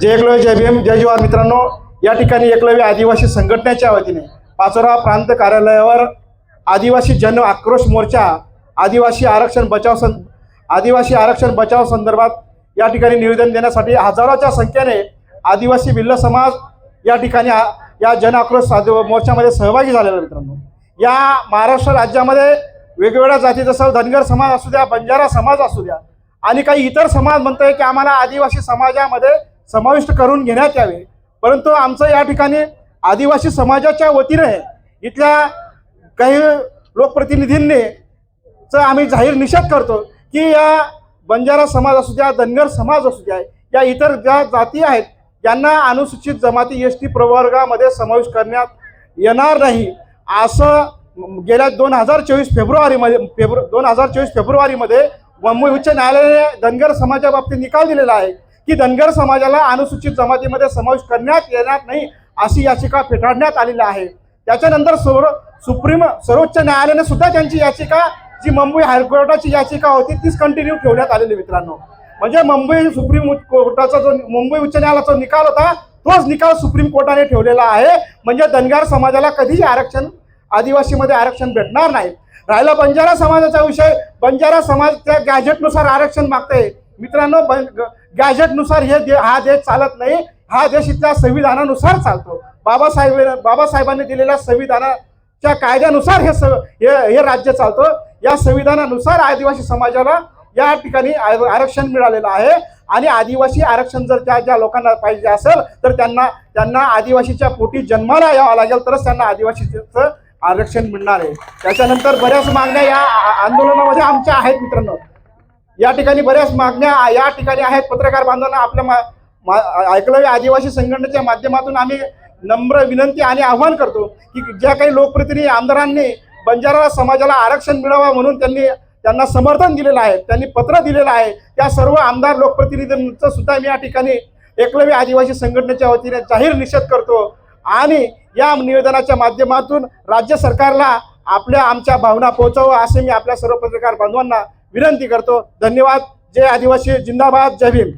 जय एकलव्य जय भीम जय जवान मित्रांनो या ठिकाणी एकलव्य आदिवासी संघटनेच्या वतीने पाचोरा प्रांत कार्यालयावर आदिवासी जन आक्रोश मोर्चा आदिवासी आरक्षण बचाव सं आदिवासी आरक्षण बचाव संदर्भात या ठिकाणी निवेदन देण्यासाठी हजारोच्या संख्येने आदिवासी भिल्ल समाज या ठिकाणी आ- या जन आक्रोश मोर्चामध्ये सहभागी झालेला मित्रांनो. या महाराष्ट्र राज्यामध्ये वेगवेगळ्या जाती जसं धनगर समाज असू द्या बंजारा समाज असू द्या आणि काही इतर समाज म्हणतोय की आम्हाला आदिवासी समाजामध्ये समाविष्ट करून घेण्यात यावे. परंतु आमचं या ठिकाणी आदिवासी समाजाच्या वतीने इथल्या काही लोकप्रतिनिधींनी च आम्ही जाहीर निषेध करतो की या बंजारा समाज असू द्या धनगर समाज असू द्या या इतर ज्या जाती आहेत यांना अनुसूचित जमाती एस टी प्रवर्गामध्ये समावेश करण्यात येणार नाही. असं गेल्या दोन हजार चोवीस फेब्रुवारीमध्ये फेब्रु दोन हजार चोवीस फेब्रुवारीमध्ये मुंबई उच्च न्यायालयाने धनगर समाजाबाबतीत निकाल दिलेला आहे. की धनगर समाजाला अनुसूचित जमातीमध्ये समावेश करण्यात येणार नाही अशी याचिका फेटाळण्यात आलेली आहे. त्याच्यानंतर सर्व सुप्रीम सर्वोच्च न्यायालयाने सुद्धा त्यांची याचिका जी मुंबई हायकोर्टाची याचिका होती तीच कंटिन्यू ठेवण्यात आलेली मित्रांनो. म्हणजे मुंबई सुप्रीम कोर्टाचा जो मुंबई उच्च न्यायालयाचा निकाल होता तोच निकाल सुप्रीम कोर्टाने ठेवलेला आहे. म्हणजे धनगर समाजाला कधीही आरक्षण आदिवासीमध्ये आरक्षण भेटणार नाही. राहिला बंजारा समाजाचा विषय बंजारा समाज त्या गॅजेटनुसार आरक्षण मागते मित्रांनो गॅजेटनुसार हे दे हा देश चालत नाही. हा देश इथल्या संविधानानुसार चालतो. बाबासाहेब बाबासाहेबांनी दिलेल्या संविधानाच्या कायद्यानुसार हे स- हे हे राज्य चालतं. या संविधानानुसार आदिवासी समाजाला या ठिकाणी आर- आरक्षण मिळालेलं आहे. आणि आदिवासी आरक्षण जर त्या ज्या लोकांना पाहिजे असेल तर त्यांना त्यांना आदिवासीच्या पोटी जन्माला यावं लागेल तरच त्यांना आदिवासीचं आरक्षण मिळणार आहे. त्याच्यानंतर बऱ्याच मागण्या या आंदोलनामध्ये आमच्या आहेत मित्रांनो. या ठिकाणी बऱ्याच मागण्या या ठिकाणी आहेत. पत्रकार बांधवांना आपल्या मा- मा- आदिवासी संघटनेच्या माध्यमातून आम्ही नम्र विनंती आणि आव्हान करतो की ज्या काही लोकप्रतिनिधी आमदारांनी बंजारा समाजाला आरक्षण मिळावं म्हणून त्यांनी त्यांना समर्थन दिलेलं आहे त्यांनी पत्र दिलेलं आहे. त्या सर्व आमदार लोकप्रतिनिधींचं सुद्धा मी या ठिकाणी एकलव्य आदिवासी संघटनेच्या वतीने जाहीर निषेध करतो. आणि या निवेदनाच्या माध्यमातून राज्य सरकारला आपल्या आमच्या भावना पोहोचवा असे मी आपल्या सर्व पत्रकार बांधवांना विनंती करतो. धन्यवाद. जय आदिवासी. जिंदाबाद. जय भीम.